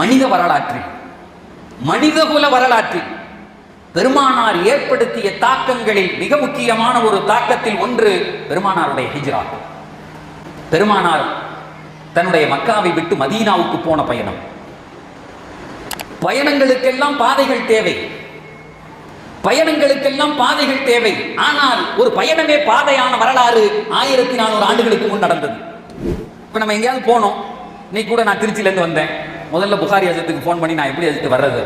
மனித வரலாற்றில் மனிதகுல வரலாற்றில் பெருமானார் ஏற்படுத்திய தாக்கங்களில் மிக முக்கியமான ஒரு தாக்கத்தில் ஒன்று பெருமானாருடைய ஹிஜ்ரா. பெருமானார் தன்னுடைய மக்காவை விட்டு மதீனாவுக்கு போன பயணம். பயணங்களுக்கெல்லாம் பாதைகள் தேவை. பயணங்களுக்கெல்லாம் பாதைகள் தேவை. ஆனால் ஒரு பயணமே பாதையான வரலாறு ஆயிரத்தி நானூறு ஆண்டுகளுக்கு முன் நடந்தது. இப்போ நம்ம எங்கேயாவது போனோம். நீ கூட நான் திருச்சியிலேருந்து வந்தேன். முதல்ல புகாரி அஜத்துக்கு ஃபோன் பண்ணி நான் எப்படி அஜித்து வர்றது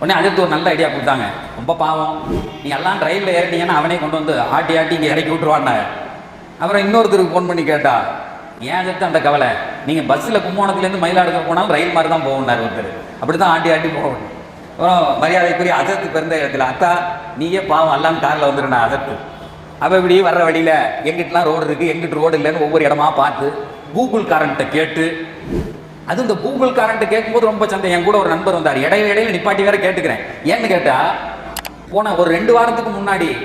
உடனே அஜத்து ஒரு நல்ல ஐடியா கொடுத்தாங்க. ரொம்ப பாவம். நீ எல்லாம் ரயிலில் ஏறிட்டீங்கன்னா அவனே கொண்டு வந்து ஆட்டி ஆட்டி இங்கே இறக்கி விட்டுருவான்னாங்க அப்புறம் இன்னொருத்தருக்கு ஃபோன் பண்ணி கேட்டா ஏன் அஜத்து அந்த கவலை? நீங்கள் பஸ்ஸில் கும்போணத்துலேருந்து மயிலாடுதுறை போனாலும் ரயில் மாதிரி தான் போகணுன்னாரு ஒருத்தர். அப்படி தான் ஆட்டி ஆட்டி போகணும் அப்புறம் மரியாதைக்குரிய அஜத்து பிறந்த இடத்துல அத்தா நீயே பாவம் எல்லாம் காரில் வந்துருண்ணா அஜத்து. அவள் இப்படி வர்ற வழியில் எங்கிட்டலாம் ரோடு இருக்குது எங்கிட்ட ரோடு இல்லைன்னு ஒவ்வொரு இடமா பார்த்து கூகுள் காரன்ட்ட கேட்டு அது இந்த கூகுள் காரன்ட்ட கேட்கும்போது ரொம்ப சந்தேகம். என் கூட ஒரு நண்பர் வந்தார். இடையில இடையில நிப்பாட்டி வேற கேட்டுக்கிறேன். ஏன்னு கேட்டா போன ஒரு ரெண்டு வாரத்துக்கு முன்னாடி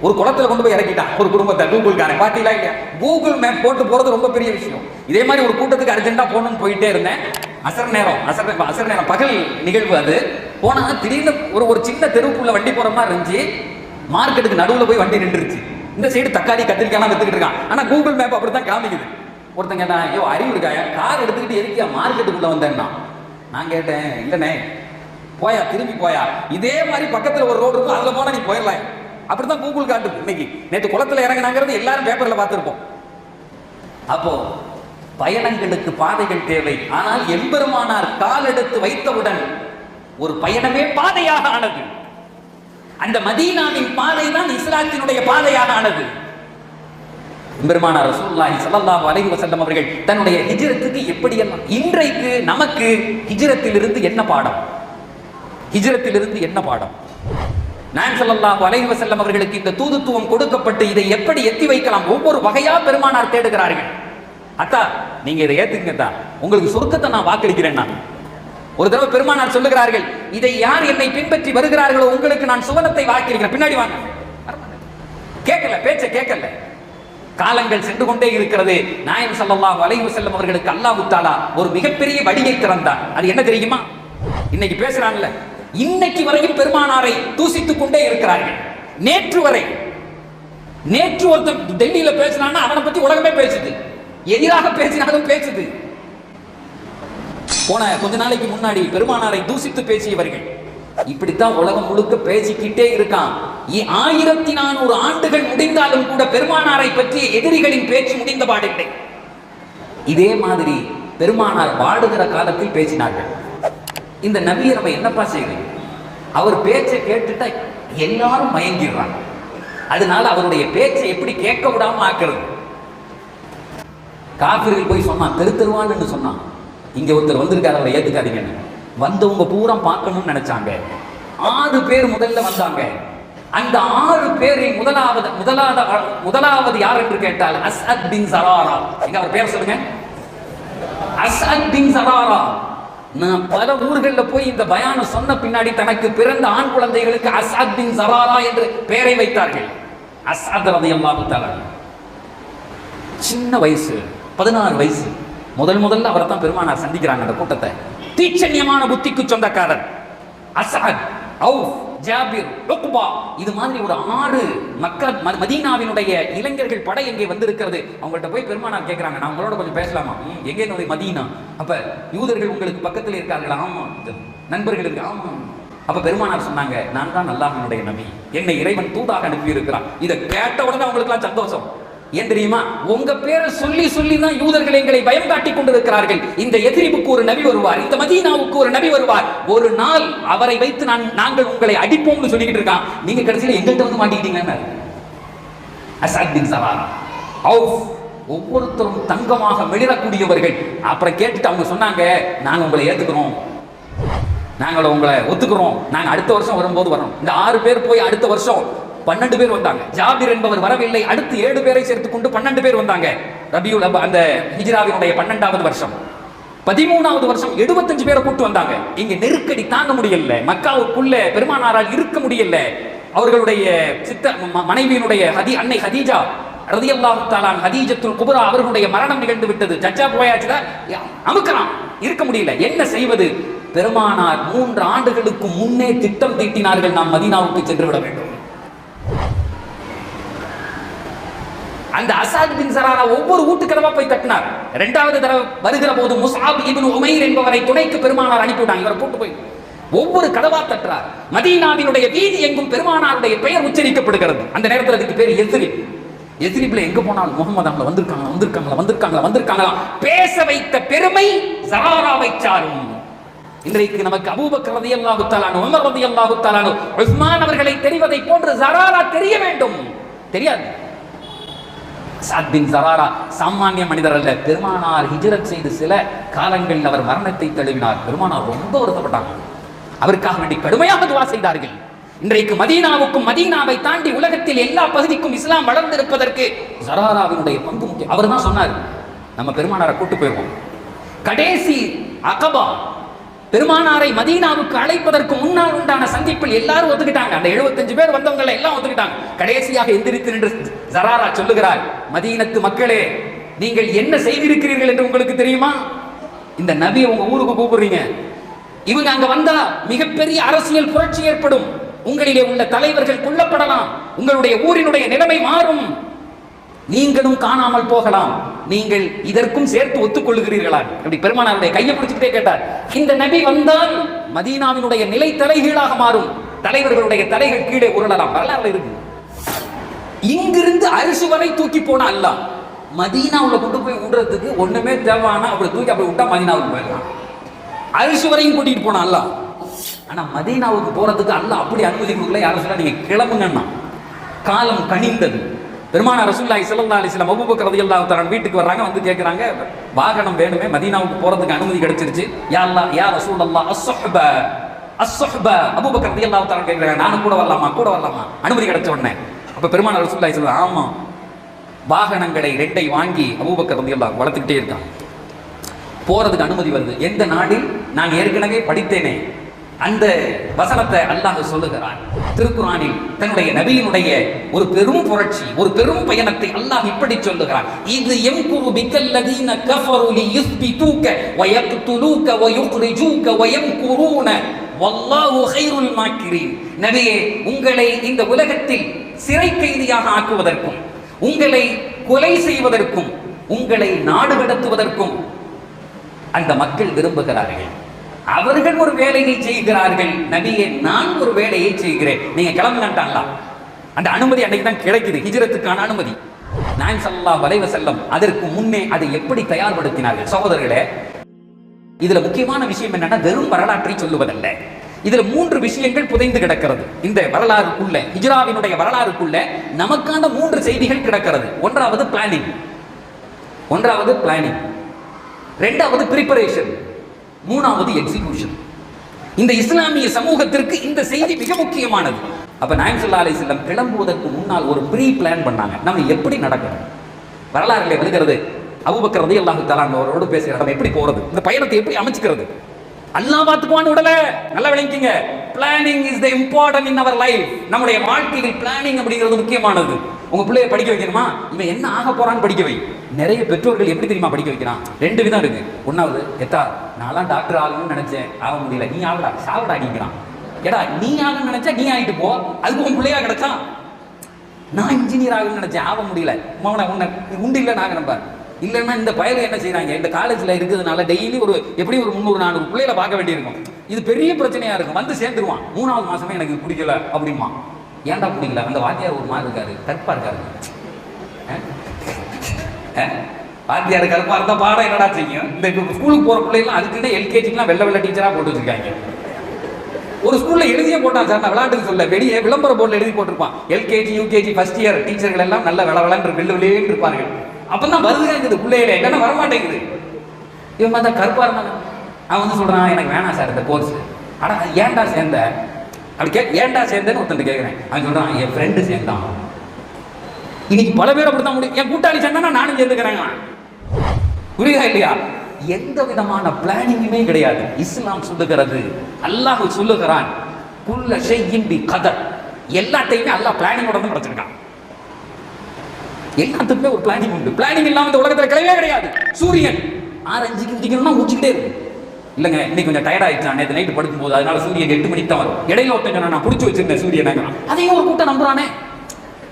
ஒரு குளத்துல கொண்டு போய் இறக்கிட்டான் ஒரு குடும்பத்தை கூகுள் காரன் பாத்தீங்களா இல்லையா? கூகுள் மேப் போட்டு போறது ரொம்ப பெரிய விஷயம். இதே மாதிரி ஒரு கூட்டத்துக்கு அர்ஜென்ட்டாக போகணும்னு போயிட்டே இருந்தேன். அசர் நேரம் அசர் அசர் நேரம். பகல் நிகழ்வு அது. போனா திடீர்னு ஒரு ஒரு சின்ன தெருவுக்குள்ள வண்டி போற மாதிரி இருந்துச்சு. மார்க்கெட்டுக்கு நடுவுல போய் வண்டி நின்றுச்சு இந்த சைடு தக்காளி கத்திரிக்காய்லாம் வித்துக்கிட்டு இருக்கான். ஆனா கூகுள் மேப் அப்படித்தான் காமிக்குது. ஒருத்தன் கேட்டான் ஐயோ அறிவு இருக்காயா கார் எடுத்துக்கிட்டு எதுக்கியா மார்க்கெட்டுக்குள்ள வந்தேன்னா? நான் கேட்டேன் இல்லைண்ணே போயா திரும்பி போயா? இதே மாதிரி பக்கத்தில் ஒரு ரோடு இருக்கும் அதில் போனால் நீ போயிடலாம். அப்படிதான் கூகுள் காட்டுது. இன்னைக்கு நேற்று குளத்துல இறங்கினாங்கிறது எல்லாரும் பேப்பரில் பார்த்துருப்போம். அப்போ பயணங்களுக்கு பாதைகள் தேவை. ஆனால் எம்பெருமானார் கால் எடுத்து வைத்தவுடன் ஒரு பயணமே பாதையாக ஆனது. அந்த மதீனாவின் பாதை தான் இஸ்லாத்தினுடைய பாதையாக ஆனது. பெருமானார் ரசூல்லாஹி சல்லாஹ் அலஹி வஸல்லம் அவர்கள் தன்னுடைய ஹிஜ்ரத்துக்கு எப்படியெல்லாம் இன்றைக்கு நமக்கு ஹிஜ்ரத்திலிருந்து என்ன பாடம்? ஹிஜ்ரத்திலிருந்து என்ன பாடம்? நான் ஸல்லல்லாஹு அலைஹி வசல்லம் அவர்களுக்கு இந்த தூதுத்துவம் கொடுக்கப்பட்டு இதை எப்படி எத்தி வைக்கலாம்? ஒவ்வொரு வகையா பெருமானார் தேடுகிறார்கள். அத்தா நீங்க இதை ஏத்துக்குங்க தான் உங்களுக்கு சொர்க்கத்தை நான் வாக்களிக்கிறேன் நான். ஒரு தடவை பெருமானார் சொல்லுகிறார்கள் இதை யார் என்னை பின்பற்றி வருகிறார்களோ உங்களுக்கு நான் சுவனத்தை வாக்களிக்கிறேன். பின்னாடி வாங்க. கேட்கல பேச்ச கேட்கல. காலங்கள் சென்று கொண்டே இருக்கிறது. நாயம் சல்லா வலைவு செல்லும் அவர்களுக்கு அல்லாஹ் தாலா ஒரு மிகப்பெரிய வழியை திறந்தார். அது என்ன தெரியுமா? இன்னைக்கு பேசுறாங்கல்ல இன்னைக்கு வரையும் பெருமானாரை தூசித்துக் கொண்டே இருக்கிறார்கள். நேற்று வரை நேற்று ஒருத்தன் டெல்லியில பேசினான்னா அவனை பத்தி உலகமே பேசுது. எதிராக பேசினாலும் பேசுது. போன கொஞ்ச நாளைக்கு முன்னாடி பெருமானாரை தூசித்து பேசியவர்கள் இப்படித்தான் உலகம் முழுக்க பேசிக்கிட்டே இருக்கான். ஆயிரத்தி நானூறு ஆண்டுகள் முடிந்தாலும் கூட பெருமானாரை பற்றிய எதிரிகளின் பேச்சு முடிந்த பாடில்லை. இதே மாதிரி பெருமானார் வாடுகிற காலத்தில் பேசினார்கள். இந்த நபியை நம்ம என்னப்பா செய்யணும் அவர் பேச்சை கேட்டுட்டா எல்லாரும் மயங்கிடுறாங்க. அதனால அவருடைய பேச்சை எப்படி கேட்க விடாம ஆக்கிறது? காபிர்கள் போய் சொன்னான் தெரு தெருவான்னு சொன்னான். இங்க ஒருத்தர் வந்திருக்காரு அவரை ஏத்துக்காதீங்கன்னு. வந்தவங்க பூரா பார்க்கணும்னு நினைச்சாங்க. ஆறு பேர் முதல்ல வந்தாங்க. அந்த ஆறு பேரில் முதலாவது முதலாவது முதலாவது யார் என்று கேட்டால் அஸ்அத் பின் சராரா. எங்க அவர் பேர் சொல்லுங்க? அஸ்அத் பின் சராரா. நான் பல ஊர்களில் போய் இந்த பயானம் சொன்ன பின்னாடி தனக்கு பிறந்த ஆண் குழந்தைகளுக்கு அஸ்அத் பின் சராரா என்று பெயரை வைத்தார்கள். அஸ்அத் ரலியல்லாஹு தஆலா. சின்ன வயசு பதினாறு வயசு. முதல் முதல்ல அவரை தான் பெருமானார் சந்திக்கிறாங்க அந்த கூட்டத்தை. தீச்சன்யமான புத்திக்கு சொந்தக்காரர். அசாத் அவுஃப். ஜாபிர் லுக்பா. இது மாதிரி ஒரு ஆறு மக்கா மதீனாவினுடைய இளைஞர்கள் படை எங்கே வந்திருக்கிறது? அவங்கள்ட்ட போய் பெருமானார் கேட்குறாங்க நான் உங்களோட கொஞ்சம் பேசலாமா? எங்கே என்னுடைய மதீனா? அப்போ யூதர்கள் உங்களுக்கு பக்கத்தில் இருக்கார்கள்? ஆமாம் நண்பர்கள் இருக்கு ஆமாம் அப்போ பெருமானார் சொன்னாங்க நான் தான் அல்லாஹனுடைய நபி. என்னை இறைவன் தூதாக அனுப்பி இருக்கிறான் இதை கேட்ட உடனே அவங்களுக்குலாம் சந்தோஷம். ஏன் தெரியுமா? உங்க பேரை சொல்லி சொல்லி தான் யூதர்கள் எங்களை பயம் காட்டி கொண்டிருக்கிறார்கள். இந்த எதிரிப்புக்கு ஒரு நபி வருவார் இந்த மதீனாவுக்கு ஒரு நபி வருவார். ஒரு நாள் அவரை வைத்து நான் நாங்கள் உங்களை அடிப்போம்னு சொல்லிக்கிட்டு இருக்கான். நீங்க கடைசியில் எங்கள்கிட்ட வந்து மாட்டிக்கிட்டீங்கன்னு அசாத் பின் சவாரா அவுஃப். ஒவ்வொருத்தரும் தங்கமாக மெளிரக்கூடியவர்கள். அப்புறம் கேட்டுட்டு அவங்க சொன்னாங்க நாங்க உங்களை ஏத்துக்கிறோம். நாங்கள் உங்களை ஒத்துக்கிறோம். நாங்கள் அடுத்த வருஷம் வரும்போது வரோம் இந்த ஆறு பேர் போய் அடுத்த வருஷம் பன்னெண்டு பேர் வந்தாங்க. ஜாபிர் என்பவர் வரவில்லை. அடுத்து ஏழு பேரை சேர்த்து கொண்டு பன்னெண்டு பேர் வந்தாங்க. ரபியுல் அந்த ஹிஜ்ராவினுடைய பன்னெண்டாவது வருஷம். பதிமூணாவது வருஷம் எழுபத்தஞ்சு பேரை கூட்டு வந்தாங்க. இங்க நெருக்கடி தாங்க முடியல. மக்காவுக்குள்ள பெருமானாரால் இருக்க முடியல. அவர்களுடைய சித்த ம- மனைவியினுடைய ஹதி அன்னை ஹதீஜா ரதி அல்லாஹு தாலான் ஹதீஜத்துல் குபுரா அவர்களுடைய மரணம் நிகழ்ந்து விட்டது. ஜஜ்ஜா போயாச்சுல? அமுக்கலாம் இருக்க முடியல. என்ன செய்வது? பெருமானார் மூன்று ஆண்டுகளுக்கு முன்னே திட்டம் தீட்டினார்கள். நாம் மதீனாவுக்கு சென்று விட வேண்டும். அந்த அசாத் பின் சராரா ஒவ்வொரு ஊட்டுக்கிழமா போய் தட்டினார். இரண்டாவது தடவை வருகிற போது முசாப் இபின் உமைர் என்பவரை துணைக்கு பெருமானார் அனுப்பிவிட்டாங்க. இவரை கூட்டு போய் ஒவ்வொரு கதவா தட்டுறார். மதீனாவினுடைய வீதி எங்கும் பெருமானாருடைய பெயர் உச்சரிக்கப்படுகிறது. அந்த நேரத்தில் அதுக்கு பேர் எதிரி எஸ்ரிப்ல எங்க போனாலும் முகமது அவங்கள வந்திருக்காங்க வந்திருக்காங்களா வந்திருக்காங்களா வந்திருக்காங்களா? பேச வைத்த பெருமை சராராவை சாரும். இன்றைக்கு நமக்கு அபூபக்கர் ரலியல்லாஹு தாலானு உமர் ரலியல்லாஹு தாலானு உஸ்மான் அவர்களை தெரிவதை போன்று சராரா தெரிய வேண்டும். தெரியாது. சாத் பின் ஜராரா சாமானிய மனிதர் அல்ல. பெருமானார் ஹிஜரத் செய்து சில காலங்களில் அவர் மரணத்தை தழுவினார். பெருமானார் ரொம்ப வருத்தப்பட்டாங்க அவருக்காக வேண்டி கடுமையாக துவா செய்தார்கள். இன்றைக்கு மதீனாவுக்கும் மதீனாவை தாண்டி உலகத்தில் எல்லா பகுதிக்கும் இஸ்லாம் வளர்ந்திருப்பதற்கு ஜராராவினுடைய பங்கு முக்கியம். அவர் தான் சொன்னார் நம்ம பெருமானாரை கூட்டு போயிருவோம். கடைசி அகபா பெருமானாரை மதீனாவுக்கு அழைப்பதற்கு முன்னால் உண்டான சந்திப்பில் எல்லாரும் ஒத்துக்கிட்டாங்க. அந்த 75 பேர் வந்தவங்களை எல்லாம் ஒத்துக்கிட்டாங்க. கடைசியாக எந்திரித்து நின்று ஜராரா சொல்லுகிறார் மதீனத்து மக்களே நீங்கள் என்ன செய்திருக்கிறீர்கள் என்று உங்களுக்கு தெரியுமா? இந்த நபியை உங்க ஊருக்கு கூப்பிடுறீங்க. இவங்க அங்க வந்தா மிகப்பெரிய அரசியல் புரட்சி ஏற்படும். உங்களிலே உள்ள தலைவர்கள் கொல்லப்படலாம். உங்களுடைய ஊரினுடைய நிலைமை மாறும். நீங்களும் காணாமல் போகலாம். நீங்கள் இதற்கும் சேர்த்து ஒத்துக்கொள்கிறீர்களா? அப்படி பெருமானாருடைய கையை பிடிச்சுக்கிட்டே கேட்டார். இந்த நபி வந்தால் மதீனாவினுடைய நிலை தலைகீழாக மாறும். தலைவர்களுடைய தலைகள் கீழே உருளலாம். வரலாறு இருக்கு. இங்கிருந்து அரிசு வரை தூக்கி போனா அல்ல. மதீனாவில் கொண்டு போய் விடுறதுக்கு ஒண்ணுமே தேவையான அப்படி தூக்கி அப்படி விட்டா மதீனாவுக்கு போயிடலாம். அரிசு வரையும் கூட்டிட்டு போனா அல்ல. ஆனா மதீனாவுக்கு போறதுக்கு அல்ல அப்படி அனுமதி கொடுக்கல. யாரும் சொன்னா நீங்க கிளம்புங்கன்னா காலம் கனிந்தது. பெருமான ரசூல்லாய் ஸல்லல்லாஹு அலைஹி வஸல்லம் அபூபக்கர் ரலியல்லாஹு தஆலா வீட்டுக்கு வர்றாங்க வந்து கேட்குறாங்க வாகனம் வேணுமே மதீனாவுக்கு போகிறதுக்கு அனுமதி கிடைச்சிருச்சு. யா யார் யா ரசூலல்லாஹ் அஸ்ஸஹ்ப அஸ்ஸஹ்ப அபூபக்கர் ரலியல்லாஹு தஆலா கேட்குறாங்க நானும் கூட வரலாமா கூட வரலாமா? அனுமதி கிடைச்ச உடனே. அப்போ பெருமான ரசூல்லாய் ஸல்லல்லாஹு ஆமாம் வாகனங்களை ரெண்டை வாங்கி அபுபக்கர் ரதி அல்லா வளர்த்துக்கிட்டே இருக்கான் போகிறதுக்கு அனுமதி வருது. எந்த நாடில் நான் ஏற்கனவே படித்தேனே. அந்த வசனத்தை அல்லாஹ் சொல்லுகிறான். திருக்குறானில் தன்னுடைய நபியினுடைய ஒரு பெரும் புரட்சி ஒரு பெரும் பயணத்தை அல்லாஹ் இப்படி சொல்லுகிறான். இது எம் குரு பிக்கல்லதீன கஃபரு லியுஸ்பிதூக வயக்துலூக வயம் வயம்குரூன வல்லாஹு கைருல் மாக்கிரீன். நபியே உங்களை இந்த உலகத்தில் சிறை கைதியாக ஆக்குவதற்கும் உங்களை கொலை செய்வதற்கும் உங்களை நாடு கடத்துவதற்கும் அந்த மக்கள் விரும்புகிறார்கள். அவர்கள் ஒரு வேலையை செய்கிறார்கள். நபியே நான் ஒரு வேலையை செய்கிறேன். நீங்க கிளம்புங்கட்டாங்களா அந்த அனுமதி அன்னைக்கு தான் கிடைக்குது. ஹிஜரத்துக்கான அனுமதி. நான் சல்லா வலைவ செல்லம் அதற்கு முன்னே அதை எப்படி தயார்படுத்தினார்கள்? சகோதரர்களே இதுல முக்கியமான விஷயம் என்னன்னா வெறும் வரலாற்றை சொல்லுவதல்ல. இதுல மூன்று விஷயங்கள் புதைந்து கிடக்கிறது. இந்த வரலாறுக்குள்ள ஹிஜ்ராவினுடைய வரலாறுக்குள்ள நமக்கான மூன்று செய்திகள் கிடக்கிறது. ஒன்றாவது பிளானிங் ஒன்றாவது பிளானிங் ரெண்டாவது ப்ரிப்பரேஷன் மூணாவது எக்ஸிகியூஷன் இந்த இஸ்லாமிய சமூகத்திற்கு இந்த செய்தி மிக முக்கியமானது. அப்ப நாயம் சொல்லா அலி செல்லம் கிளம்புவதற்கு முன்னால் ஒரு ப்ரீ பிளான் பண்ணாங்க. நம்ம எப்படி நடக்கணும்? வரலாறுல வருகிறது அபூபக்கர் ரலியல்லாஹு தஆலா அவரோடு பேசுகிற நம்ம எப்படி போறது? இந்த பயணத்தை எப்படி அமைச்சுக்கிறது? அல்லாஹ் பார்த்துக்குவான்னு விடல நல்லா விளங்கிங்க planning is the important in our life நம்முடைய வாழ்க்கையில் பிளானிங் அப்படிங்கிறது முக்கியமானது. உங்க பிள்ளைய படிக்க வைக்கணுமா? இவன் என்ன ஆக போறான்னு படிக்க வை. நிறைய பெற்றோர்கள் எப்படி தெரியுமா படிக்க வைக்கிறான்? ரெண்டு விதம் இருக்கு. ஒன்னாவது எத்தா நான்லாம் டாக்டர் ஆகணும்னு நினைச்சேன். ஆக முடியல. நீ ஆகடா சாவடா அடிக்கிறான். ஏடா நீ ஆகணும்னு நினைச்சா நீ ஆகிட்டு போ. அதுக்கு உன் பிள்ளையா கிடைச்சான் நான் இன்ஜினியர் ஆகணும்னு நினைச்சேன். ஆக முடியல. மகனை உன்னை உண்டு இல்லை நாங்க நம்ப இல்லைன்னா இந்த பயல என்ன செய்கிறாங்க இந்த காலேஜில் இருக்கிறதுனால டெய்லி ஒரு எப்படி ஒரு முந்நூறு நானூறு பிள்ளைகளை பார்க்க வேண்டியிருக்கும். இது பெரிய பிரச்சனையா இருக்கும். வந்து சேர்ந்துருவான். மூணாவது மாசமே எனக்கு பிடிக்கல அப்படிமா ஏன்டா பிடிக்கல? அந்த வாத்தியார் ஒரு மாதிரி இருக்காரு. கற்பா இருக்காரு. வாத்தியார் கருப்பா இருந்தா பாடம் என்னடா செய்யும்? இந்த ஸ்கூலுக்கு போற பிள்ளைலாம் அதுக்குன்னு எல்கேஜிக்குலாம் வெள்ள வெள்ள டீச்சரா போட்டு வச்சிருக்காங்க. ஒரு ஸ்கூல்ல எழுதியே போட்டான் சார். நான் விளையாட்டுக்கு சொல்ல வெளியே விளம்பர போர்டில் எழுதி போட்டிருப்பான். எல்கேஜி யூகேஜி ஃபர்ஸ்ட் இயர் டீச்சர்கள் எல்லாம் நல்ல விள விளன்று வெள்ளு வெளியேன்னு இருப்பார்கள். அப்பதான் வருதுங்க பிள்ளைகளே. இல்லைன்னா வரமாட்டேங்குது? இவன் பார்த்தா கருப்பா இருந்தாங்க அவன் வந்து சொல்கிறான் எனக்கு வேணாம் சார் இந்த கோர்ஸ் ஆனால் ஏன்டா சேர்ந்த? அப்படி கே ஏன்டா சேர்ந்தேன்னு ஒருத்தன் கேட்குறேன் அவன் சொல்கிறான் என் ஃப்ரெண்டு சேர்ந்தான். இன்னைக்கு பல பேர் அப்படி தான் முடியும் என் கூட்டாளி சேர்ந்தா நானும் சேர்ந்துக்கிறேங்க புரியுதா இல்லையா? எந்த விதமான பிளானிங்குமே கிடையாது. இஸ்லாம் சொல்லுகிறது அல்லாஹ் சொல்லுகிறான் குல்ல ஷையின் பி கதர். எல்லாத்தையுமே அல்லாஹ் பிளானிங்கோட தான் படைச்சிருக்கான் எல்லாத்துக்குமே ஒரு பிளானிங் உண்டு. பிளானிங் இல்லாமல் இந்த உலகத்தில் கிடையவே கிடையாது. சூரியன் ஆறு அஞ்சுக்கு உதிக்கணும்னா ஊச்சிக்கிட்டே இருக்கு. இல்லைங்க இன்னைக்கு கொஞ்சம் டயர்ட் ஆயிடுச்சு நேற்று நைட்டு படுக்கும்போது அதனால சூரியன் எட்டு மணிக்கு தான் வரும். இடையில ஒருத்தங்க நான் பிடிச்சி வச்சிருந்தேன் சூரியனை. அதையும் ஒரு கூட்டம் நம்புறானே.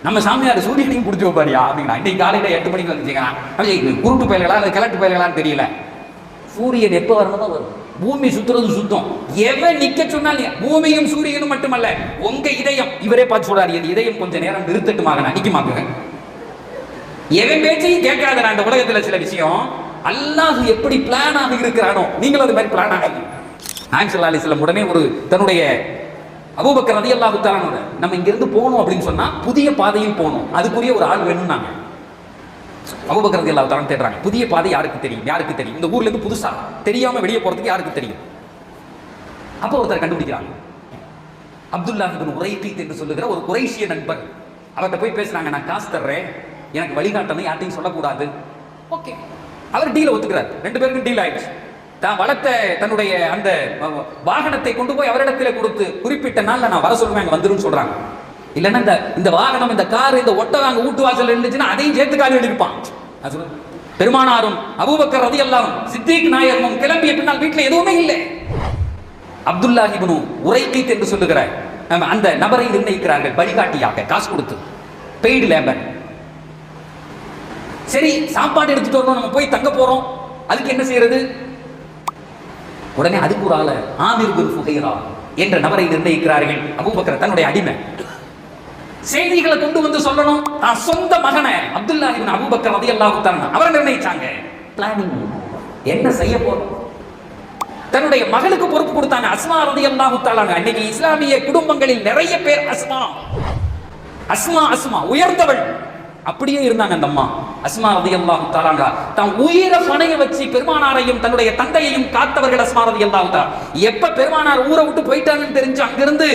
நம்ம சாமியார் சூரியனையும் பிடிச்சி வைப்பாரியா அப்படின்னா இன்னைக்கு காலையில எட்டு மணிக்கு வந்துச்சுங்க குருட்டு பயல்களா இல்லை கிழட்டு பயல்களான்னு தெரியல. சூரியன் எப்போ வரணும் வரும். பூமி சுத்துறது சுத்தம். எவன் நிக்க சொன்னாலும் பூமியும் சூரியனும் மட்டுமல்ல உங்க இதயம். இவரே பார்த்து சொல்றாரு என் இதயம் கொஞ்ச நேரம் நிறுத்தட்டுமாக நிற்குமாக்குங்க எவன் பேச்சையும் கேட்காத நான் இந்த உலகத்துல சில விஷயம். அல்லாஹ் எப்படி பிளான் ஆக இருக்கிறானோ நீங்களும் அது மாதிரி பிளான் ஆகி நாயம் ஸல்லல்லாஹு உடனே ஒரு தன்னுடைய அபூபக்கர் ரலியல்லாஹு தாலானோட நம்ம இங்கிருந்து போகணும் அப்படின்னு சொன்னா புதிய பாதையில் போகணும். அதுக்குரிய ஒரு ஆள் வேணும்னாங்க. அபூபக்கர் ரலியல்லாஹு தஆலா தேடுறாங்க. புதிய பாதை யாருக்கு தெரியும்? யாருக்கு தெரியும்? இந்த ஊர்ல இருந்து புதுசா தெரியாம வெளியே போறதுக்கு யாருக்கு தெரியும்? அப்போ ஒருத்தர் கண்டுபிடிக்கிறாங்க. அப்துல்லா இப்னு உரைகீத் என்று சொல்லுகிற ஒரு குறைஷிய நண்பர். அவர்கிட்ட போய் பேசுறாங்க நான் காசு தர்றேன். எனக்கு வழிகாட்டணும் யார்ட்டையும் சொல்லக்கூடாது. ஓகே அவர் டீல ஒத்துக்கிறார். ரெண்டு பேருக்கும் டீல் ஆயிடுச்சு. தான் வளர்த்த தன்னுடைய அந்த வ- வாகனத்தை கொண்டு போய் அவரிடத்துல கொடுத்து குறிப்பிட்ட நாள்ல நான் வர சொல்லுவேன் அங்க சொல்றாங்க. இல்லைன்னா இந்த இந்த வாகனம் இந்த கார் இந்த ஒட்டவாங்க வீட்டு வாசல் இருந்துச்சுன்னா அதையும் சேர்த்து காலி எழுதிருப்பான் பெருமானாரும் அபூபக்கர் ரதி சித்திக் நாயகமும் கிளம்பிய பின்னால் வீட்டில் எதுவுமே இல்லை. அப்துல்லா இப்னு உரைக்கீத் என்று சொல்லுகிறார். அந்த நபரை நிர்ணயிக்கிறார்கள் வழிகாட்டியாக காசு கொடுத்து. பெய்டு லேபர் சரி சாப்பாடு எடுத்துட்டு வரணும் நம்ம போய் தங்க போறோம். அதுக்கு என்ன செய்யறது? உடனே அதுக்கு ஒரு ஆளை ஆமிர் பின் ஃபுகைரா என்ற நபரை நிர்ணயிக்கிறார்கள். அபூபக்கர் தன்னுடைய அடிமை. செய்திகளை கொண்டு வந்து சொல்லணும். தான் சொந்த மகனை அப்துல்லா இப்னு அபூபக்கர் ரலியல்லாஹு தஆலா அவரை நிர்ணயிச்சாங்க. பிளானிங் என்ன செய்ய போறோம்? தன்னுடைய மகளுக்கு பொறுப்பு கொடுத்தாங்க அஸ்மா ரலியல்லாஹு தஆலா அன்னைக்கு இஸ்லாமிய குடும்பங்களில் நிறைய பேர் அஸ்மா. அஸ்மா அஸ்மா உயர்ந்தவள். அப்படியே இருந்தாங்க அந்த அம்மா. அஸ்மா ரலியல்லாஹு தாராங்க தான் உயிரை பணைய வச்சு பெருமானாரையும் தன்னுடைய தந்தையையும் காத்தவர்கள் அஸ்மா ரலியல்லாஹு தஆலா. எப்ப பெருமானார் ஊரை விட்டு போயிட்டாங்கன்னு தெரிஞ்சு அங்கிருந்து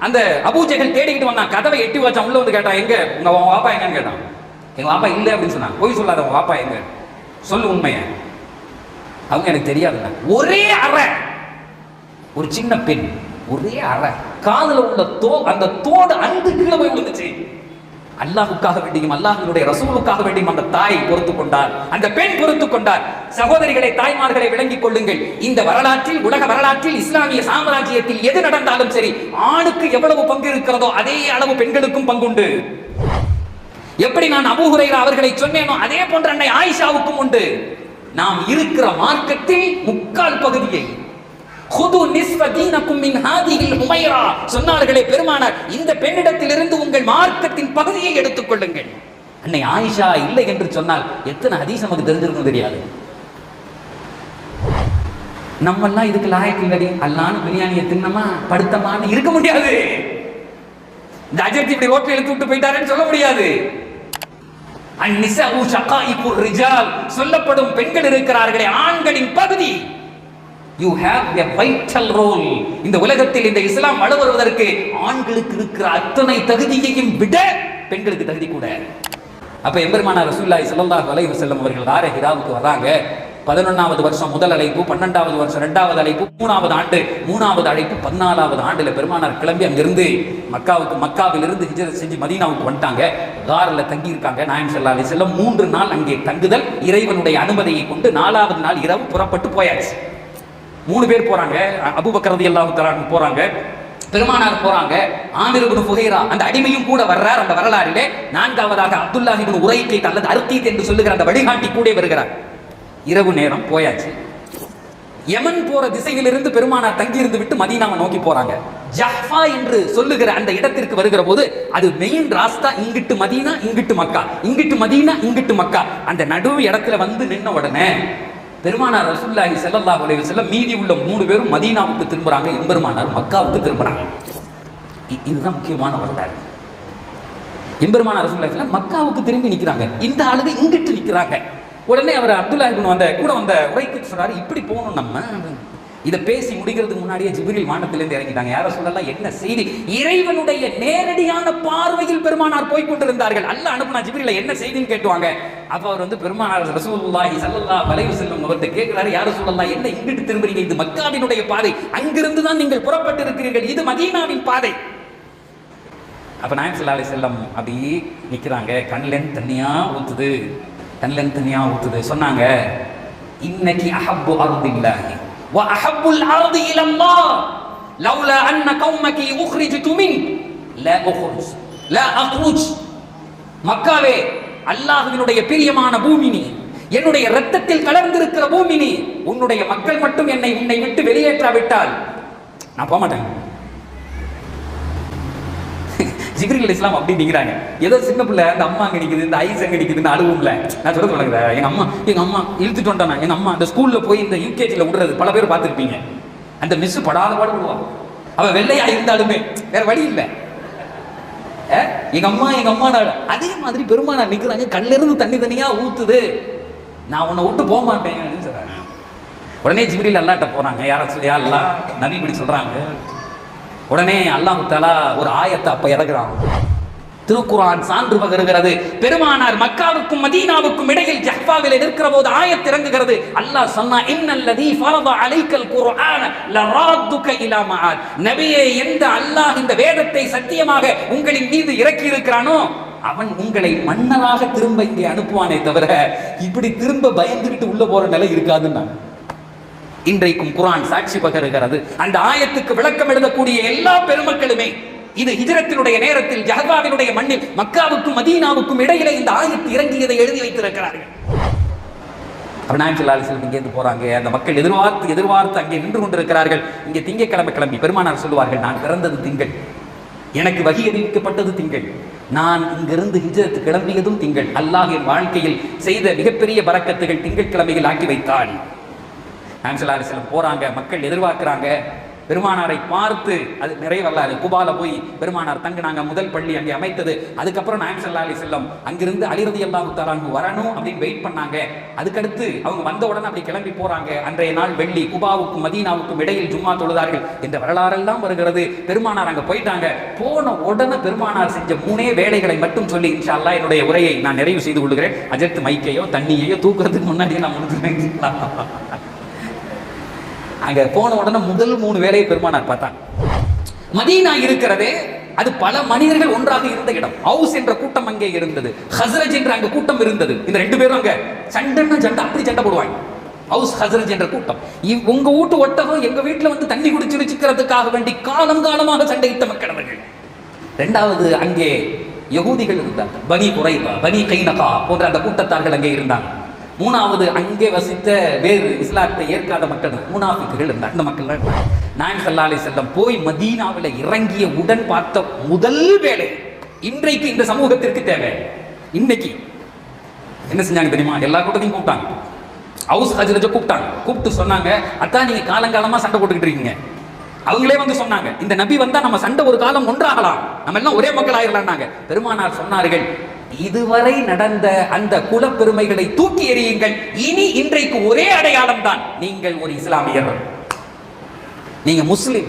அந்த அபூஜைகள் தேடிக்கிட்டு வந்தான். கதவை எட்டி வச்சான் உள்ள வந்து கேட்டான் எங்க? உங்க வாப்பா எங்கன்னு கேட்டான். எங்க வாப்பா இல்லை அப்படின்னு சொன்னாங்க போய் சொல்லாத உங்க வாப்பா எங்க? சொல்லு உண்மையை. அவங்க எனக்கு தெரியாதுங்க ஒரே அறை. ஒரு சின்ன பெண். ஒரே அறை. காதல உள்ள தோ அந்த தோடு அன்பு கீழே போய் விழுந்துச்சு. அல்லாஹுக்காக வேண்டியும் அல்லாஹினுடைய ரசூலுக்காக வேண்டியும் அந்த தாய் பொறுத்து கொண்டார். அந்த பெண் பொறுத்து கொண்டார். சகோதரிகளை தாய்மார்களை விளங்கிக் கொள்ளுங்கள். இந்த வரலாற்றில் உலக வரலாற்றில் இஸ்லாமிய சாம்ராஜ்யத்தில் எது நடந்தாலும் சரி ஆணுக்கு எவ்வளவு பங்கு இருக்கிறதோ அதே அளவு பெண்களுக்கும் பங்குண்டு. எப்படி நான் அபூ அவர்களை சொன்னேனோ அதே போன்ற அன்னை ஆயிஷாவுக்கும் உண்டு. நாம் இருக்கிற மார்க்கத்தில் முக்கால் பகுதியை குது நிஸ்வ தீனக்கும் மின் ஹாதிஹில் உமைரா சொன்னார்களே பெருமானார் இந்த பெண்ணிடத்திலிருந்து உங்கள் மார்க்கத்தின் பகுதியை எடுத்துக் கொள்ளுங்கள் அன்னை ஆயிஷா இல்லை என்று சொன்னால் எத்தனை ஹதீஸ் நமக்கு தெரிஞ்சிருக்கும் தெரியாது. நம்மெல்லாம் இதுக்கு லாயக்கு இல்லடி. அல்லான்னு பிரியாணியை தின்னமா படுத்தமான்னு இருக்க முடியாது. இந்த அஜர்த்தி இப்படி ரோட்ல இழுத்து விட்டு போயிட்டாருன்னு சொல்ல முடியாது. அந்நிசா அந்நிசஉ இப்போ ரிஜால். சொல்லப்படும் பெண்கள் இருக்கிறார்களே ஆண்களின் பகுதி. You have a vital role இந்த உலகத்தில் இந்த இஸ்லாம் வள ஆண்களுக்கு இருக்கிற அத்தனை தகுதியையும் விட பெண்களுக்கு தகுதி கூட. அப்ப எம்பெருமானார் ரசூல்லாய் ஸல்லல்லாஹு அலைஹி செல்லும் அவர்கள் ஆர ஹிராவுக்கு வராங்க. பதினொன்றாவது வருஷம் முதல் அழைப்பு பன்னெண்டாவது வருஷம் ரெண்டாவது அழைப்பு மூணாவது ஆண்டு மூணாவது அழைப்பு பதினாலாவது ஆண்டுல பெருமானார் கிளம்பி அங்கிருந்து மக்காவுக்கு மக்காவிலிருந்து ஹிஜரத் செஞ்சு மதீனாவுக்கு வந்துட்டாங்க. காரில் தங்கி இருக்காங்க நாயம் ஸல்லல்லாஹு அலைஹி மூன்று நாள் அங்கே தங்குதல். இறைவனுடைய அனுமதியை கொண்டு நாலாவது நாள் இரவு புறப்பட்டு போயாச்சு. மூணு பேர் போறாங்க. அபூபக்கர் ரலியல்லாஹு போறாங்க. பெருமானார் போறாங்க. ஆமிர் புகைரா அந்த அடிமையும் கூட வர்றார் அந்த வரலாறிலே. நான்காவதாக அப்துல்லாஹ் இப்னு உரைக்கீத் அல்லது அர்த்தீத் என்று சொல்லுகிற அந்த வழிகாட்டி கூட வருகிறார். இரவு நேரம் போயாச்சு. யமன் போற திசையிலிருந்து பெருமானார் தங்கி இருந்து விட்டு மதீனாவை நோக்கி போறாங்க. ஜஹ்ஃபா என்று சொல்லுகிற அந்த இடத்திற்கு வருகிற போது அது மெயின் ராஸ்தா இங்கிட்டு மதீனா இங்கிட்டு மக்கா. இங்கிட்டு மதீனா இங்கிட்டு மக்கா. அந்த நடு இடத்துல வந்து நின்ன உடனே பெருமானார் ரசூல்லாஹி செல்லல்லா உலக செல்ல மீதி உள்ள மூணு பேரும் மதீனாவுக்கு திரும்புறாங்க. எம்பெருமானார் மக்காவுக்கு திரும்புறாங்க. இதுதான் முக்கியமான வரலாறு. எம்பெருமானார் ரசூல்லாஹி ஸல்லல்லாஹு மக்காவுக்கு திரும்பி நிக்கிறாங்க. இந்த ஆளுங்க இங்கிட்டு நிக்கிறாங்க. உடனே அவர் அப்துல்லா வந்த கூட வந்த உரைக்கு சொன்னார் இப்படி போகணும் நம்ம. இதை பேசி முடிக்கிறதுக்கு முன்னாடியே ஜிபிரில் வானத்திலிருந்து இறங்கிட்டாங்க. யார சொல்லலாம் என்ன செய்தி? இறைவனுடைய நேரடியான பார்வையில் பெருமானார் போய் கொண்டிருந்தார்கள் அல்ல அனுப்புனா ஜிபிரில என்ன செய்தின்னு கேட்டுவாங்க. அப்ப அவர் வந்து பெருமானார் ரசூல்லாஹி ஸல்லல்லாஹு வளைவு செல்லும் அவர்கிட்ட கேட்கிறாரு யாரும் சொல்லலாம் என்ன இங்கிட்டு திரும்புறீங்க? இது மக்காவினுடைய பாதை. அங்கிருந்து தான் நீங்கள் புறப்பட்டு இருக்கிறீர்கள் இது மதீனாவின் பாதை. அப்ப நாயம் சல்லா அலி செல்லம் அப்படி நிக்கிறாங்க. கண்ணிலேருந்து தனியா ஊத்துது. கண்ணிலேருந்து தனியா ஊத்துது. சொன்னாங்க இன்னைக்கு அஹப்பு அருந்தில்லாஹி وأحب الأرض إلى الله لولا أن قومك أخرجت منك لا أخرج لا أخرج மக்காவே அல்லாஹ்வினுடைய பிரியமான பூமி நீ என்னுடைய ரத்தத்தில் கலர்ந்திருக்கிற பூமி நீ உன்னுடைய மக்கள் மட்டும் என்னை உன்னை விட்டு வெளியேற்றாவிட்டால் நான் போக மாட்டேன் ஜிகிரில் இஸ்லாம் அப்படி நிக்கிறாங்க. ஏதோ சின்ன பிள்ளை இந்த அம்மா அங்கே நிக்குது இந்த ஐஸ் அங்க நிக்குதுன்னு அழுவும்ல. நான் சொல்ல சொல்லுங்க எங்கள் அம்மா எங்கள் அம்மா இழுத்துட்டு வந்துட்டானா எங்கள் அம்மா அந்த ஸ்கூலில் போய் இந்த யூகேஜியில் விடுறது பல பேர் பார்த்துருப்பீங்க. அந்த மிஸ் படாத பாடு விடுவான் அவள் வெள்ளையா இருந்தாலுமே வேற வழி இல்லை. எங்க அம்மா எங்க அம்மா அதே மாதிரி பெருமானா நிக்கிறாங்க கண்ணில இருந்து தண்ணி தனியா ஊத்துது. நான் உன்னை விட்டு போக மாட்டேன் அப்படின்னு சொல்றாங்க. உடனே ஜிபிரியில் அல்லாட்ட போறாங்க. யாரும் சொல்லி அல்லா நபி இப்படி சொல்றாங்க? உடனே அல்லாஹ் தலா ஒரு ஆயத்தை அப்ப இறக்குறான். திருக்குரான் சான்று பகிருகிறது. பெருமானார் மக்காவுக்கும் மதீனாவுக்கும் இடையில் ஜஹ்பாவில் இருக்கிற போது ஆயத் இறங்குகிறது. அல்லாஹ் சொன்னா இன்னல்லதி ஃபரத அலைக்கல் குர்ஆன லராத்துக இலா மஆத். நபியே எந்த அல்லாஹ் இந்த வேதத்தை சத்தியமாக உங்களின் மீது இறக்கி இருக்கிறானோ அவன் உங்களை மன்னராக திரும்ப இங்கே அனுப்புவானே தவிர இப்படி திரும்ப பயந்துகிட்டு உள்ள போற நிலை இருக்காதுன்னாங்க. இன்றைக்கும் குரான் சாட்சி பகருகிறது. அந்த ஆயத்துக்கு விளக்கம் எழுதக்கூடிய எல்லா பெருமக்களுமே இது ஹிஜரத்தினுடைய நேரத்தில் ஜஹபாவினுடைய மண்ணில் மக்காவுக்கும் மதீனாவுக்கும் இடையிலே இந்த ஆயத்து இறங்கியதை எழுதி வைத்திருக்கிறார்கள். அருணாச்சலால் நாயம் இங்கேருந்து போறாங்க. அந்த மக்கள் எதிர்பார்த்து எதிர்பார்த்து அங்கே நின்று கொண்டிருக்கிறார்கள். இங்கே திங்கக்கிழமை கிளம்பி பெருமானார் சொல்லுவார்கள் நான் பிறந்தது திங்கள். எனக்கு வகி அறிவிக்கப்பட்டது திங்கள். நான் இங்கிருந்து ஹிஜரத்து கிளம்பியதும் திங்கள். அல்லாஹ் என் வாழ்க்கையில் செய்த மிகப்பெரிய பறக்கத்துகள் திங்கட்கிழமையில் ஆக்கி வைத்தான் நான்சலா போகிறாங்க மக்கள் எதிர்பார்க்குறாங்க. பெருமானாரை பார்த்து அது நிறைவல்லாது குபால போய் பெருமானார் தங்கினாங்க முதல் பள்ளி அங்கே அமைத்தது. அதுக்கப்புறம் நாயம் சல்லா அலி செல்லம். அங்கிருந்து அலிரதி அல்லாஹு தாலாங்கு வரணும் அப்படின்னு வெயிட் பண்ணாங்க. அதுக்கடுத்து அவங்க வந்த உடனே அப்படி கிளம்பி போறாங்க. அன்றைய நாள் வெள்ளி குபாவுக்கும் மதீனாவுக்கும் இடையில் ஜும்மா தொழுதார்கள் என்ற வரலாறெல்லாம் வருகிறது. பெருமானார் அங்கே போயிட்டாங்க. போன உடனே பெருமானார் செஞ்ச மூணே வேலைகளை மட்டும் சொல்லி இன்ஷா அல்லாஹ் என்னுடைய உரையை நான் நிறைவு செய்து கொள்கிறேன். அஜர்த்து மைக்கையோ தண்ணியையோ தூக்குறதுக்கு முன்னாடியே நான் முடிச்சுட்டேன் அங்க போன உடனே முதல் மூணு வேலையை பெருமானார் பார்த்தாங்க மதீனா இருக்கிறதே அது பல மனிதர்கள் ஒன்றாக இருந்த இடம். ஹவுஸ் என்ற கூட்டம் அங்கே இருந்தது. ஹஸ்ரஜ் என்ற அங்க கூட்டம் இருந்தது. இந்த ரெண்டு பேரும் அங்க சண்டைன்னா சண்டை அப்படி சண்டை போடுவாங்க. ஹவுஸ் ஹஸ்ரஜ் என்ற கூட்டம். உங்க வீட்டு ஒட்டகம் எங்க வீட்டுல வந்து தண்ணி குடிச்சு வச்சுக்கிறதுக்காக வேண்டி காலம் காலமாக சண்டையிட்ட மக்கள் அவர்கள். ரெண்டாவது அங்கே யகூதிகள் இருந்தார்கள். பனி குறைவா பனி கைனகா போன்ற அந்த கூட்டத்தார்கள் அங்கே இருந்தாங்க. மூணாவது அங்கே வசித்த வேறு இஸ்லாத்தை ஏற்காத மக்கள் மூனாஃபிக்குகள் இருந்தார் அந்த மக்கள் நாயம் சல்லாலை செல்லம் போய் மதீனாவில் இறங்கிய உடன் பார்த்த முதல் வேலை இன்றைக்கு இந்த சமூகத்திற்கு தேவை. இன்னைக்கு என்ன செஞ்சாங்க தெரியுமா? எல்லா கூட்டத்தையும் கூப்பிட்டாங்க. ஹவுஸ் ஹஜரஜ கூப்பிட்டாங்க. கூப்பிட்டு சொன்னாங்க அதான் நீங்க காலங்காலமா சண்டை போட்டுக்கிட்டு இருக்கீங்க. அவங்களே வந்து சொன்னாங்க இந்த நபி வந்தா நம்ம சண்டை ஒரு காலம் ஒன்றாகலாம். நம்ம எல்லாம் ஒரே மக்கள் ஆயிரலாம்னாங்க பெருமானார் சொன்னார்கள் இதுவரை நடந்த அந்த குலப்பெருமைகளை தூக்கி எறியுங்கள். இனி இன்றைக்கு ஒரே அடையாளம் தான் நீங்கள் ஒரு இஸ்லாமியர். நீங்க முஸ்லிம்.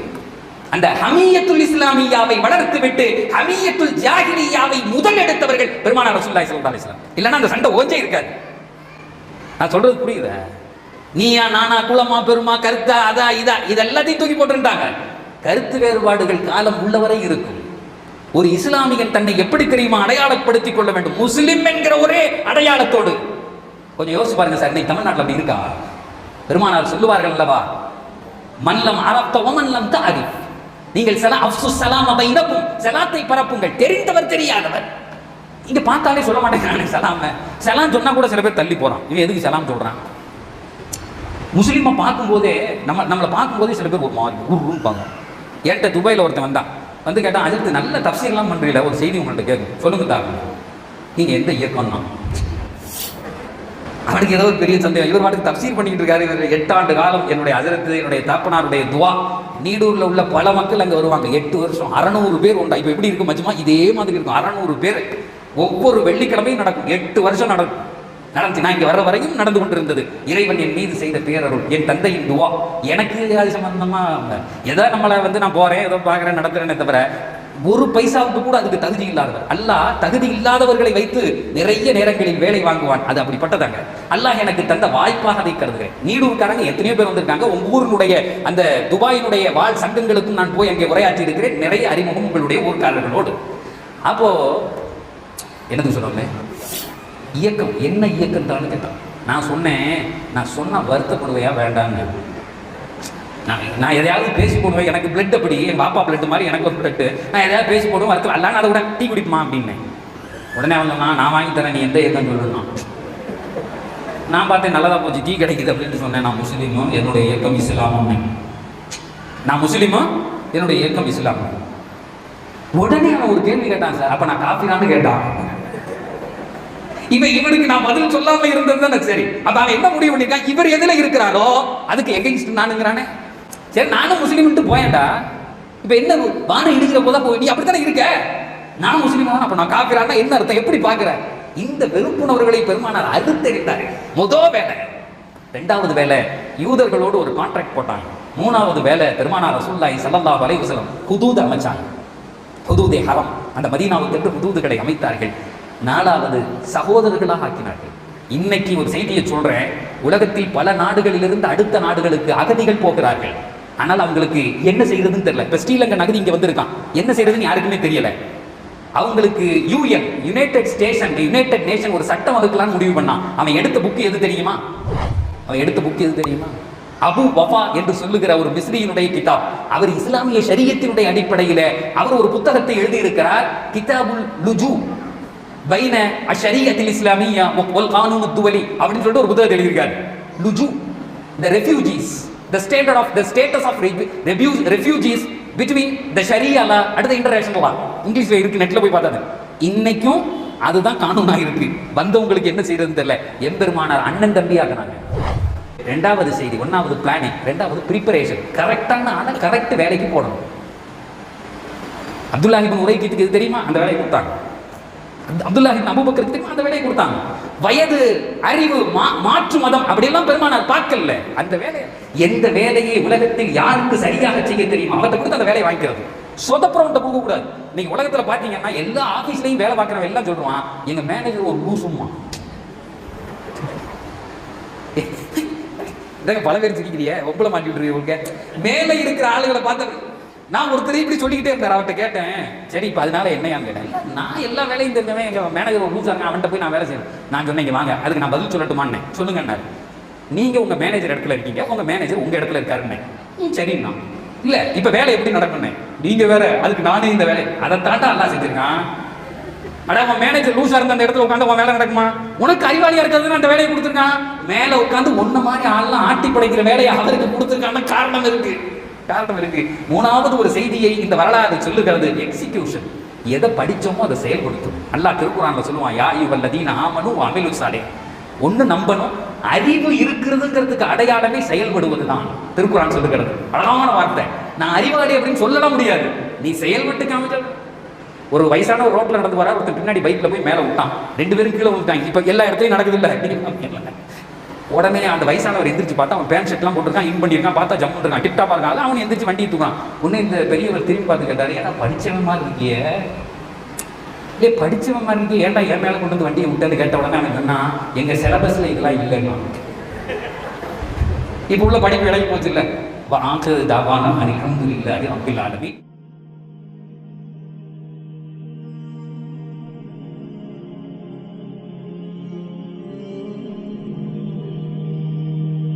அந்த ஹமியத்துல் இஸ்லாமியாவை வளர்த்து விட்டு ஹமியத்துல் ஜாகிரியாவை முதல் எடுத்தவர்கள் பெருமானார் ரசூலுல்லாஹி ஸல்லல்லாஹு இஸ்லாம் இல்லைன்னா அந்த சண்டை ஓஞ்சே இருக்காது. நான் சொல்றது புரியுதா? நீயா நானா குலமா பெருமா கருத்தா அதா இதா இதெல்லாத்தையும் தூக்கி போட்டுருந்தாங்க. கருத்து வேறுபாடுகள் காலம் உள்ளவரை இருக்கும். ஒரு இஸ்லாமியன் தன்னை எப்படி தெரியுமா அடையாளப்படுத்திக் கொள்ள வேண்டும்? முஸ்லிம் என்கிற ஒரே அடையாளத்தோடு. கொஞ்சம் யோசிச்சு பாருங்க சார் இன்னைக்கு தமிழ்நாட்டில் அப்படி இருக்கா? பெருமானார் சொல்லுவார்கள் அல்லவா? மல்லம் அரப்த மல்லம் தாரி நீங்கள் சலா அப்சு சலாம் அவை இனப்பும் சலாத்தை பரப்புங்கள். தெரிந்தவர் தெரியாதவர். இங்க பார்த்தாலே சொல்ல மாட்டேங்கிறானே சலாம. சலாம் சொன்னா கூட சில பேர் தள்ளி போறான். இவன் எதுக்கு சலாம் சொல்றான்? முஸ்லீமை பார்க்கும்போதே நம்ம நம்மளை பார்க்கும்போதே சில பேர் ஒரு மாதிரி உருப்பாங்க என்கிட்ட துபாயில் ஒருத்தன் வந்தான். வந்து கேட்டால் அதுக்கு நல்ல தப்சீர்லாம் பண்றீல ஒரு செய்தி உங்கள்கிட்ட கேட்கும் சொல்லுங்க தாங்க நீங்கள் எந்த இயக்கம்னா? அவனுக்கு ஏதோ ஒரு பெரிய சந்தேகம். இவர் பாட்டுக்கு தப்சீர் பண்ணிக்கிட்டு இருக்காரு. இவர் எட்டு ஆண்டு காலம் என்னுடைய அஜரத்து என்னுடைய தாப்பனாருடைய துவா. நீடூரில் உள்ள பல மக்கள் அங்கே வருவாங்க. எட்டு வருஷம் அறநூறு பேர் உண்டா. இப்போ எப்படி இருக்கும் மச்சமா இதே மாதிரி இருக்கும். அறநூறு பேர். ஒவ்வொரு வெள்ளிக்கிழமையும் நடக்கும். எட்டு வருஷம் நடக்கும். நடந்துச்சு நான் இங்க வர வரையும் நடந்து கொண்டிருந்தது. இறைவன் என் மீது செய்த பேரருள் என் தந்தையின் துவா. எனக்கு அது சம்பந்தமா ஏதோ நம்மளை வந்து நான் போறேன் ஏதோ பார்க்குறேன் நடத்துறேனே தவிர ஒரு பைசாவுக்கு கூட அதுக்கு தகுதி இல்லாதவர். அல்லாஹ் தகுதி இல்லாதவர்களை வைத்து நிறைய நேரங்களில் வேலை வாங்குவான். அது அப்படிப்பட்டதாங்க. அல்லாஹ் எனக்கு தந்த வாய்ப்பாக அதை கருதுகிறேன். நீடூர்காரங்க எத்தனையோ பேர் வந்திருக்காங்க. உங்க ஊரினுடைய அந்த துபாயினுடைய வாழ் சங்கங்களுக்கும் நான் போய் அங்கே உரையாற்றி இருக்கிறேன் நிறைய அறிமுகம் உங்களுடைய ஊர்க்காரர்களோடு. அப்போ என்னது சொன்னோம்னே இயக்கம். என்ன இயக்கம் தான் கேட்டான். நான் சொன்னேன் நான் சொன்ன வருத்தப்படுவையா வேண்டான்னு நான் நான் எதையாவது பேசி போடுவேன். எனக்கு பிளட் அப்படி. என் பாப்பா பிளட் மாதிரி எனக்கு ஒரு பிளட் நான் எதையாவது பேசி போடுவேன் வருத்தம் எல்லாம் அதை கூட டீ குடிப்புமா? அப்படின்னேன். உடனே அவன் நான் வாங்கி தரேன் நீ எந்த இயக்கம் சொல்லணும் நான் பார்த்தேன் நல்லதாக போச்சு டீ கிடைக்குது அப்படின்னு சொன்னேன். நான் முஸ்லீமும் என்னுடைய இயக்கம் இஸ்லாமும் நான் முஸ்லீமும் என்னுடைய இயக்கம் இஸ்லாமும் உடனே அவன் ஒரு கேள்வி கேட்டான் சார் அப்போ நான் காஃபிலான்னு கேட்டான். இவன் இவனுக்கு நான் பதில் சொல்லாம இருந்தது தானே? சரி. அப்ப அவன் என்ன முடிவு பண்ணிருக்கான் இவர் எதுல இருக்கிறாரோ அதுக்கு எகெயின்ஸ்ட் நானுங்கிறானே. சரி நானும் முஸ்லீம்ட்டு போயேன்டா. இப்ப என்ன வானம் இடிக்கிற போதா போய் நீ அப்படித்தானே இருக்க? நான் முஸ்லீம் அப்ப நான் காப்பிரான்னா என்ன அர்த்தம்? எப்படி பாக்குற? இந்த வெறுப்புணர்வுகளை பெருமானார் அறுத்தெடுத்தாரு முதல் வேலை. ரெண்டாவது வேலை யூதர்களோடு ஒரு கான்ட்ராக்ட் போட்டாங்க. மூணாவது வேலை பெருமானார் ரசூல்லாய் சல்லல்லா வலைவசலம் குதூது அமைச்சாங்க. புதூதே ஹரம். அந்த மதீனாவுக்கு ஹுதூதுகளை அமைத்தார்கள். நாலாவது சகோதரர்களாக ஆக்கினார்கள். இன்னைக்கு ஒரு செய்தியை சொல்றேன். உலகத்தில் பல நாடுகளிலிருந்து அடுத்த நாடுகளுக்கு அகதிகள் போகிறார்கள். ஆனால் அவங்களுக்கு என்ன செய்யறதுன்னு தெரியல. இப்ப ஸ்ரீலங்கன் அகதி இங்க வந்திருக்கான். என்ன செய்யறதுன்னு யாருக்குமே தெரியல. அவங்களுக்கு UN united station united nation ஒரு சட்டம் வகுக்கலாம்னு முடிவு பண்ணான். அவன் எடுத்த புக்கு எது தெரியுமா? அவன் எடுத்த புக்கு எது தெரியுமா? அபு வஃபா என்று சொல்லுகிற ஒரு மிஸ்ரியினுடைய கிதாப். அவர் இஸ்லாமிய சரியத்தினுடைய அடிப்படையில் அவர் ஒரு புத்தகத்தை எழுதியிருக்கிறார். கிதாபுல் லுஜு. பைன அஷரியத்தில் இஸ்லாமியா ஒல் கானூன் துவலி அப்படின்னு சொல்லிட்டு ஒரு புத்தகத்தை எழுதியிருக்காரு. லுஜு the refugees the standard of the status of refugees between the sharia law அடுத்த இன்டர்நேஷனல் லா. இங்கிலீஷ்ல இருக்கு நெட்ல போய் பார்த்தது. இன்னைக்கும் அதுதான் கானூனாக இருக்கு. வந்தவங்களுக்கு என்ன செய்யறதுன்னு தெரியல. எம்பெருமானார் அண்ணன் தம்பி ஆகுறாங்க ரெண்டாவது செய்தி ஒன்னாவது பிளானிங் ரெண்டாவது ப்ரிப்பரேஷன் கரெக்டான ஆனால் கரெக்ட் வேலைக்கு போடணும். அப்துல்லா இபின் உரைக்கிட்டுக்கு இது தெரியுமா? அந்த வேலையை கொடுத்தாங்க. அந்த அப்துல்லா அபுபக்கருக்கு தெரியுமா அந்த வேலையை கொடுத்தாங்க. வயது அறிவு மா- மாற்று மதம் அப்படியெல்லாம் பெருமானார் பார்க்கல. அந்த வேலை எந்த வேலையை உலகத்தில் யாருக்கு சரியாக செய்ய தெரியும்? அவர்கிட்ட கொடுத்து அந்த வேலையை வாங்கிக்கிறது. சொதப்புறவன்ட்ட கொடுக்க கூடாது நீங்க உலகத்துல பாத்தீங்கன்னா எல்லா ஆபீஸ்லயும் வேலை பார்க்கறவன் எல்லாம் சொல்றான் எங்க மேனேஜர் ஒரு லூசுமா இதாங்க பல பேர் சிரிக்கிறிய ஒப்பளை மாட்டி விட்டுருக்கீங்க மேலே இருக்கிற ஆளுகளை பார்த்து நான் ஒருத்தர் இப்படி சொல்லிக்கிட்டே இருந்தார் அவர்கிட்ட கேட்டேன். சரி இப்போ அதனால என்னையான்னு கேட்டேன். நான் எல்லா வேலையும் தெரிஞ்சவன் எங்கள் மேனேஜர் ஒரு லூசாங்க அவன்கிட்ட போய் நான் வேலை செய்யணும் நான் சொன்னேன் இங்கே வாங்க அதுக்கு நான் பதில் சொல்லட்டுமான்னு சொல்லுங்கன்னாரு நீங்க உங்க மேனேஜர் இடத்துல இருக்கீங்க உங்க மேனேஜர் உங்க இடத்துல இருக்காருன்னு. "ம், சரிண்ணா. இல்ல இப்ப வேலை எப்படி நடக்கணும் நீங்க வேற அதுக்கு நானே இந்த வேலை. அதை தாட்டா எல்லாம் செஞ்சிருக்கான். அட உன் மேனேஜர் லூசா இருந்த அந்த இடத்துல உட்காந்து உன் வேலை நடக்குமா? உனக்கு அறிவாளியா இருக்கிறது அந்த வேலையை கொடுத்துருக்கான். மேல உட்காந்து ஒன்ன மாதிரி ஆள்லாம் ஆட்டி படைக்கிற வேலையை அவருக்கு கொடுத்துருக்கான காரணம் இருக்கு. காரணம் இருக்கு. மூணாவது ஒரு செய்தியை இந்த வரலாறு சொல்லுகிறது எக்ஸிகியூஷன் எதை படித்தோமோ அதை செயல்படுத்தும். நல்லா திருக்குறான்ல சொல்லுவான் யா இவல்லதீன ஆமனும் அமிலு சாலே ஒன்று நம்பணும் அறிவு இருக்கிறதுங்கிறதுக்கு அடையாளமே செயல்படுவது தான் திருக்குறான் சொல்லுகிறது. அழகான வார்த்தை. நான் அறிவாளி அப்படின்னு சொல்லலாம் முடியாது. நீ செயல்பட்டு காமிச்சல். ஒரு வயசான ஒரு ரோட்டில் நடந்து வர ஒருத்தர் பின்னாடி பைக்ல போய் மேலே விட்டான். ரெண்டு பேரும் கீழே விட்டாங்க. இப்போ எல்லா இடத்துலையும் நடக்குது இல்லை. உடனே அந்த வயசானவர் எந்திரிச்சு பார்த்தா அவன் பேண்ட் ஷர்ட்லாம் போட்டிருக்கான் இன் பண்ணியிருக்கான் பார்த்தா ஜம்ப் இருக்கான் டிப்டாப் இருக்கான். அவன் எந்திரிச்சு வண்டி தூக்கான் உடனே இந்த பெரியவர் திரும்பி பார்த்து கேட்டாரு ஏன்னா படிச்சவன் மாதிரி இருக்கியே? இல்லையே படித்தவன் மாதிரி இருக்கு ஏன்டா என் மேலே கொண்டு வந்து வண்டியை விட்டு கேட்ட உடனே அவன் சொன்னான் எங்கள் சிலபஸில் இதெல்லாம் இல்லைன்னா இப்போ உள்ள படிப்பு விலகி போச்சு இல்லை. ஆக்கு தாவான அனிகந்து இல்லை அது அப்பில்